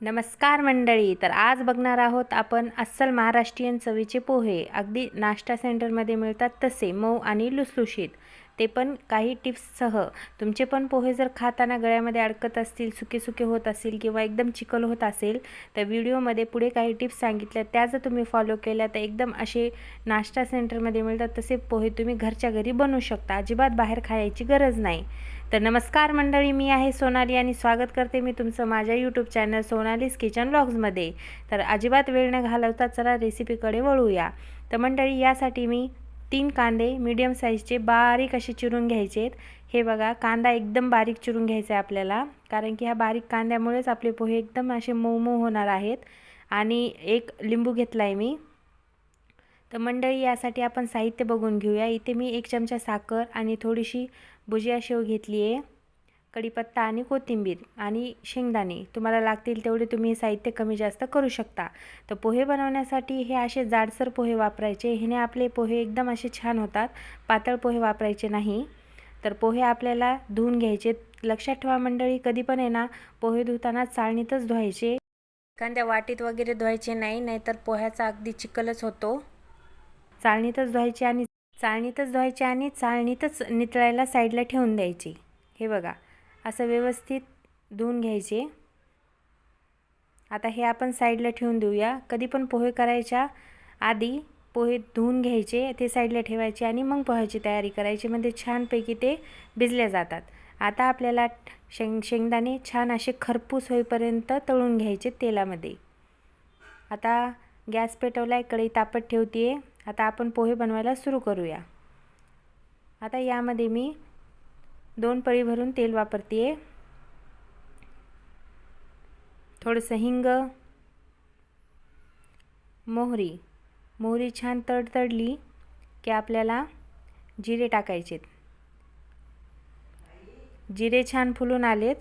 नमस्कार मंडळी तर आज बघणार आहोत आपण अस्सल महाराष्ट्रीयन चवीचे पोहे. अगदी नाश्ता सेंटरमध्ये मिळतात तसे मऊ आणि लुसलुशीत. ते पण काही टिप्ससह तुमचे पण पोहे जर खाताना गळ्यामध्ये अडकत असतील सुके सुके होत असतील किंवा एकदम चिकल होत असेल तर व्हिडिओमध्ये पुढे काही टिप्स सांगितल्या. त्या जर तुम्ही फॉलो केल्या तर एकदम असे नाश्ता सेंटरमध्ये मिळतात तसे पोहे तुम्ही घरच्या घरी बनवू शकता. अजिबात बाहेर खायची गरज नाही. तर नमस्कार मंडळी मी आहे सोनाली आणि स्वागत करते मी तुमचं माझ्या यूट्यूब चॅनल सोनालीज किचन ब्लॉग्समध्ये तर अजिबात वेळ न घालवता चला रेसिपीकडे वळूया. तर मंडळी यासाठी मी तीन कांदे मीडियम साईजचे बारीक असे चिरून घ्यायचे आहेत हे बघा कांदा एकदम बारीक चिरून घ्यायचा आहे आपल्याला. कारण की ह्या बारीक कांद्यामुळेच आपले पोहे एकदम असे मऊ मऊ होणार आहेत. आणि एक लिंबू घेतला आहे मी. तर मंडळी यासाठी आपण साहित्य बघून घेऊया. इथे मी एक चमचा साखर आणि थोडीशी भुजिया शेव घेतली आहे कढीपत्ता आणि कोथिंबीर आणि शेंगदाणे तुम्हाला लागतील तेवढे तुम्ही हे साहित्य कमी जास्त करू शकता. तर पोहे बनवण्यासाठी हे असे जाडसर पोहे वापरायचे. ह्याने आपले पोहे एकदम असे छान होतात. पातळ पोहे वापरायचे नाही. तर पोहे आपल्याला धुवून घ्यायचे. लक्षात ठेवा मंडळी कधी पण आहे ना पोहे धुताना चाळणीतच धुवायचे. एखाद्या वाटीत वगैरे धुवायचे नाही नाहीतर पोह्याचा अगदी चिकलच होतो. चाळणीतच धुवायचे आणि चाळणीतच धुवायचे आणि चाळणीतच नितळायला साईडला ठेवून द्यायचे. हे बघा असं व्यवस्थित धुवून घ्यायचे. आता हे आपण साईडला ठेवून देऊया. कधी पण पोहे करायच्या आधी पोहे धुवून घ्यायचे ते साईडला ठेवायचे आणि मग पोह्याची तयारी करायची. म्हणजे छानपैकी ते भिजल्या जातात. आता आपल्याला शेंग शेंगदाणे छान असे खरपूस होईपर्यंत तळून घ्यायचे तेलामध्ये. आता गॅस पेटवला आहे कढई तापत ठेवते आहे आता आपण पोहे बनवायला सुरू करूया. आता यामध्ये मी दोन पळी भरून तेल वापरते आहे थोडंसं हिंग मोहरी. मोहरी छान तडतडली की आपल्याला जिरे टाकायचेत. जिरे छान फुलून आलेत.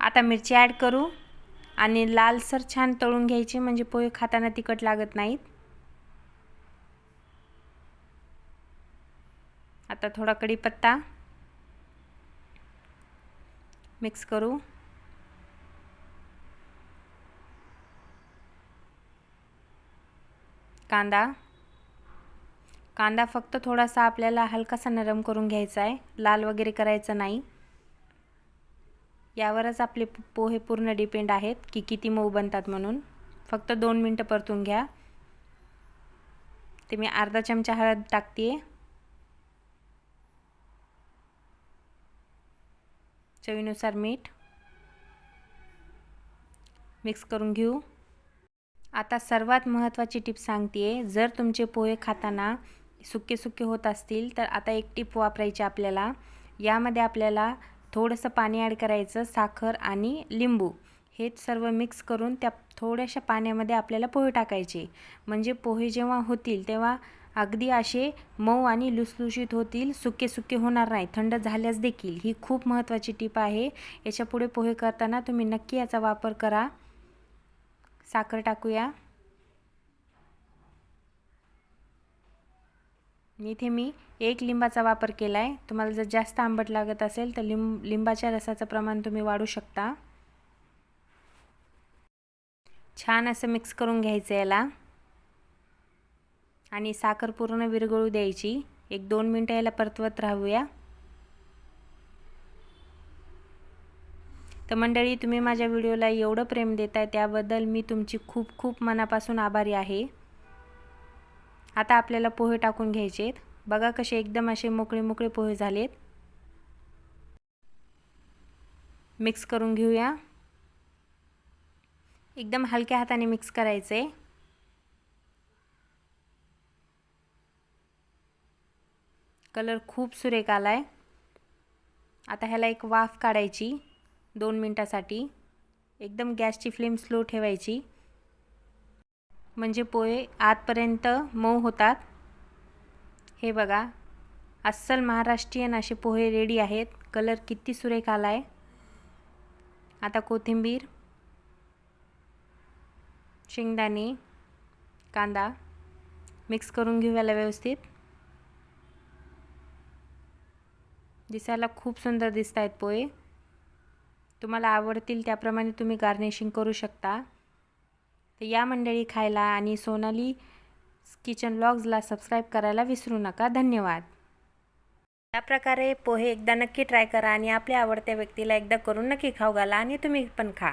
आता मिरची ॲड करू आणि लालसर छान तळून घ्यायचे म्हणजे पोहे खाताना तिखट लागत नाहीत. आता थोडा कढीपत्ता मिक्स करू. कांदा. कांदा फक्त थोडासा आपल्याला हलकासा नरम करून घ्यायचा आहे. लाल वगैरे करायचं नाही. यावरच आपले पोहे पूर्ण डिपेंड आहेत की किती मऊ बनतात म्हणून. फक्त दोन मिनटं परतून घ्या. ते मी अर्धा चमचा हळद टाकते चवीनुसार मीठ मिक्स करून घेऊ. आता सर्वात महत्त्वाची टिप सांगते जर तुमचे पोहे खाताना सुके सुके होत असतील तर आता एक टिप वापरायची आपल्याला. यामध्ये आपल्याला थोडंसं पाणी ॲड करायचं साखर आणि लिंबू. हे सर्व मिक्स करून त्या थोड्याशा पाण्यामध्ये आपल्याला पोहे टाकायचे. म्हणजे पोहे जेव्हा होतील तेव्हा अगदी असे मऊ आणि लुसलुशीत होतील सुके सुके होणार नाही. थंड झाल्यास देखील. ही खूप महत्त्वाची टीप आहे. याच्यापुढे पोहे करताना तुम्ही नक्की याचा वापर करा. साखर टाकूया. इथे मी एक लिंबाचा वापर केला आहे तुम्हाला जर जास्त आंबट लागत असेल तर लिंब लिंबाच्या रसाचं प्रमाण तुम्ही वाढू शकता. छान असं मिक्स करून घ्यायचं याला. आणि साखर पूर्ण विरघळू द्यायची. एक दोन मिनटं याला परतवत राहूया. तर मंडळी तुम्ही माझ्या व्हिडिओला एवढं प्रेम देताय त्याबद्दल मी तुमची खूप खूप मनापासून आभारी आहे. आता आपल्याला पोहे टाकून घ्यायचे आहेत बघा कसे एकदम असे मोकळे मोकळे पोहे झालेत. मिक्स करून घेऊया. एकदम हलक्या हाताने मिक्स करायचे कलर खूप सुरेख आला आहे आता ह्याला एक वाफ काढायची दोन मिनटासाठी. एकदम गॅसची फ्लेम स्लो ठेवायची. म्हणजे पोहे आतपर्यंत मऊ होतात. हे बघा अस्सल महाराष्ट्रीयन असे पोहे रेडी आहेत. कलर किती सुरेख आला आहे आता कोथिंबीर शेंगदाणे कांदा मिक्स करून घेऊ याला व्यवस्थित. दिसायला खूप सुंदर दिसत आहेत पोहे. तुम्हाला आवडतील त्याप्रमाणे तुम्ही गार्निशिंग करू शकता. तर या मंडळी खायला आणि सोनाली किचन ब्लॉग्सला सबस्क्राईब करायला विसरू नका. धन्यवाद. या प्रकारे पोहे एकदा नक्की ट्राय करा आणि आपल्या आवडत्या व्यक्तीला एकदा करून नक्की खाऊ घाला आणि तुम्ही पण खा.